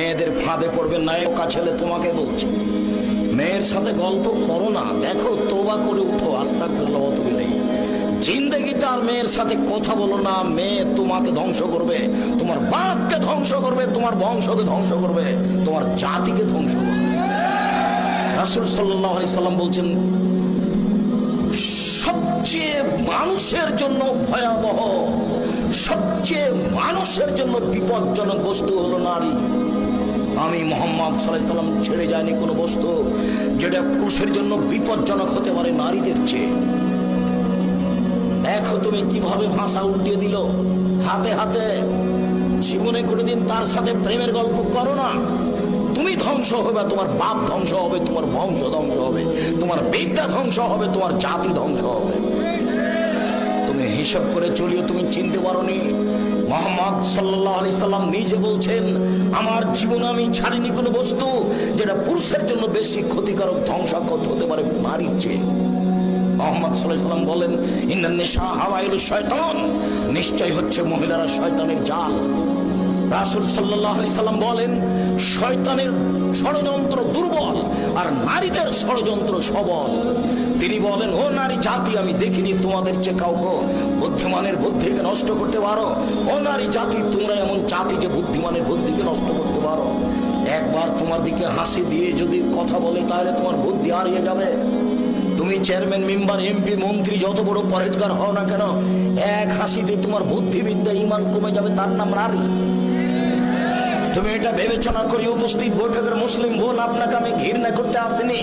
মেয়েদের ফাঁদে পড়বে নায়কা ছেলে তোমাকে বলছে। মেয়ের সাথে গল্প করো না, দেখো, তোবা করে উঠো আস্থা করল নেই জিন্দগিতে আর মেয়ের সাথে কথা বলো না, মেয়ে তোমাকে ধ্বংস করবে, তোমার বাপকে ধ্বংস করবে, তোমার বংশকে ধ্বংস করবে, তোমার জাতিকে ধ্বংস করবে। রাসুল সাল্লাহ সাল্লাম বলছেন, সবচেয়ে মানুষের জন্য ভয়াবহ, সবচেয়ে মানুষের জন্য বিপজ্জনক বস্তু হলো নারী। আমি মোহাম্মদ সাল্লাম ছেড়ে যায়নি কোনো বস্তু, যেটা পুরুষের জন্য বিপজ্জনক হতে পারে নারীদের চেয়ে। দেখো তুমি কীভাবে ভাষা উল্টিয়ে দিল। হাতে হাতে জীবনে কোনোদিন তার সাথে প্রেমের গল্প করো না। তুমি ধ্বংস হবে, তোমার বাপ ধ্বংস হবে, তোমার বংশ ধ্বংস হবে, তোমার বিদ্যা ধ্বংস হবে, তোমার জাতি ধ্বংস হবে। হিসাব করে চলিও, তুমি চিনতে পারোনি। মোহাম্মদ সাল্লাহ আলি সাল্লাম নিজে বলছেন, আমার জীবনে আমি ছাড়িনি কোনো বস্তু যেটা পুরুষের জন্য বেশি ক্ষতিকারক ধ্বংসাক্ষত হতে পারে নারীর চেয়ে। মোহাম্মদ বলেন নিশ্চয় হচ্ছে মহিলারা শয়তানের জাল। রাসুল সাল্লাহ সাল্লাম বলেন, শয়তানের ষড়যন্ত্র দুর্বল আর নারীদের ষড়যন্ত্র সবল। তিনি বলেন, ও নারী জাতি, আমি দেখিনি তোমাদের চেয়ে কাউকে বুদ্ধিমানের বুদ্ধিকে নষ্ট করতে পারো। ও নারী জাতি, তোমরা এমন জাতি যে বুদ্ধিমানের বুদ্ধিকে নষ্ট করতে পারো। একবার তোমার দিকে হাসি দিয়ে যদি কথা বলে, তাহলে তোমার বুদ্ধি হারিয়ে যাবে। তুমি চেয়ারম্যান, মেম্বার, এমপি, মন্ত্রী, যত বড় পরেজগার হও না কেন, এক হাসিতে তোমার বুদ্ধিবিদ্যা, ইমান কমে যাবে, তার নাম নারী। তুমি এটা বিবেচনা করি উপস্থিত বৈঠকের মুসলিম বোন, আপনাকে আমি ঘৃণা করতে আসিনি।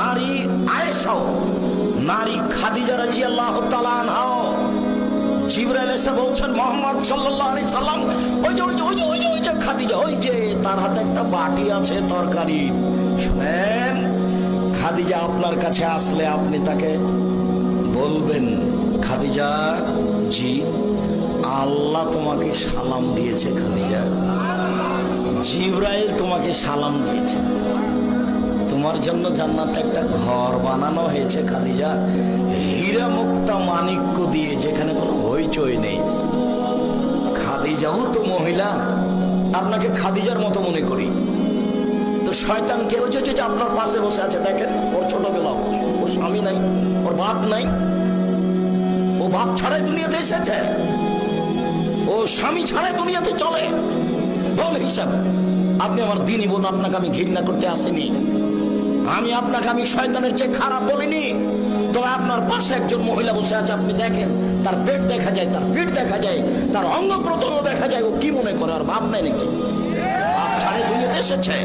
নারী আয়েশাও নারী খাদিজা রাজি আল্লাহ তালানহাও জিবরাইল এসে বলছেন, মোহাম্মদ সাল্লাল্লাহু আলাইহি সাল্লাম, ওই যে ওই যে ওই যে ওই যে ওই যে খাদিজা, ওই যে, তার হাতে একটা বাটি আছে তরকারি। শুনেন খাদিজা আপনার কাছে আসলে আপনি তাকে বলবেন, খাদিজা জি, আল্লাহ তোমাকে সালাম দিয়েছে, খাদিজা। জিব্রাইল তোমাকে সালাম দিয়েছে। তোমার জন্য জান্নাতে একটা ঘর বানানো হয়েছে, খাদিজা। হীরা মুক্তা মানিক্য দিয়ে, যেখানে কোনো হইচই নেই। খাদিজাও তো মহিলা। আপনাকে খাদিজার মতো মনে করি। তো শয়তান কেউ যে আপনার পাশে বসে আছে, দেখেন, ওর ছোটবেলা ওর স্বামী নাই, ওর বাপ নাই, ও বাপ ছাড়াই দুনিয়াতে এসেছে, ও স্বামী ছাড়াই দুনিয়াতে চলে। বল হিসাব, আপনি আমার দিনই বোন, আপনাকে আমি ঘৃণা করতে আসিনি। আমি আপনাকে, আমি শয়তানের চেয়ে খারাপ বলিনি। তবে আপনার পাশে একজন মহিলা বসে আছে, আপনি দেখেন, তার পেট দেখা যায়, তার পিঠ দেখা যায়, তার অঙ্গ প্রত্যঙ্গ দেখা যায়, ও কি মনে করে, আর বাপ নাই নাকি? ছাড়ে দুনিয়াতে এসেছে।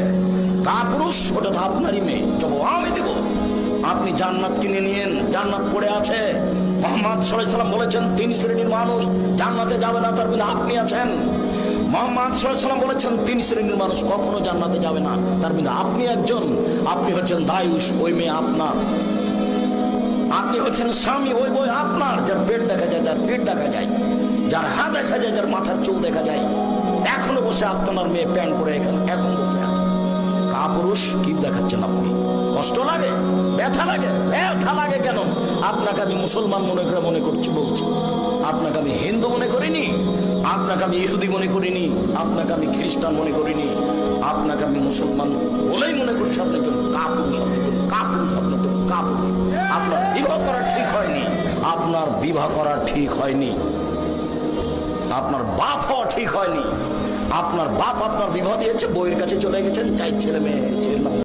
কা পুরুষ ওটা তো আপনারই মেয়ে। জবাব আমি দেবো। আপনি জান্নাত কিনে নিয়েন, জান্নাত পড়ে আছে। মোহাম্মদ সাল্লাম বলেছেন, তিন শ্রেণির মানুষ জান্নাতে যাবে না, তার বিধা আপনি আছেন। মোহাম্মদ সাল্লাম বলেছেন, তিন শ্রেণির মানুষ কখনো জান্নাতে যাবে না, তার বিধা আপনি একজন। আপনি হচ্ছেন দায়ুষ, ওই মেয়ে আপনার। আপনি হচ্ছেন স্বামী, ওই বই আপনার। যার পেট দেখা যায় যার পেট দেখা যায়। যার হাত দেখা যায় যার মাথার চুল দেখা যায়। এখনও বসে আপনার মেয়ে প্যান্ট পরে এখানে, এখন বসে আছে। কাপুরুষ কি দেখাচ্ছেন আপনি। কষ্ট লাগে? ব্যথা লাগে? ব্যথা লাগে কেন? আপনাকে আমি মুসলমান মনে করে মনে করছি, বলছি। আপনাকে আমি হিন্দু মনে করিনি, আপনাকে আমি ইহুদি মনে করিনি, আপনাকে আমি খ্রিস্টান মনে করিনি, আপনাকে আমি মুসলমান বলেই মনে করছি আপনি একজন কাপুরুষ, আপনি একজন কাপুরুষ, আপনি একজন কাপুরুষ। আপনার বিবাহ করা ঠিক হয়নি, আপনার বিবাহ করা ঠিক হয়নি, আপনার বাপ হওয়া ঠিক হয়নি আপনার বাপ আপনার বিবাহ দিয়েছে বইয়ের কাছে চলে গেছেন চাই ছেলে মেয়ে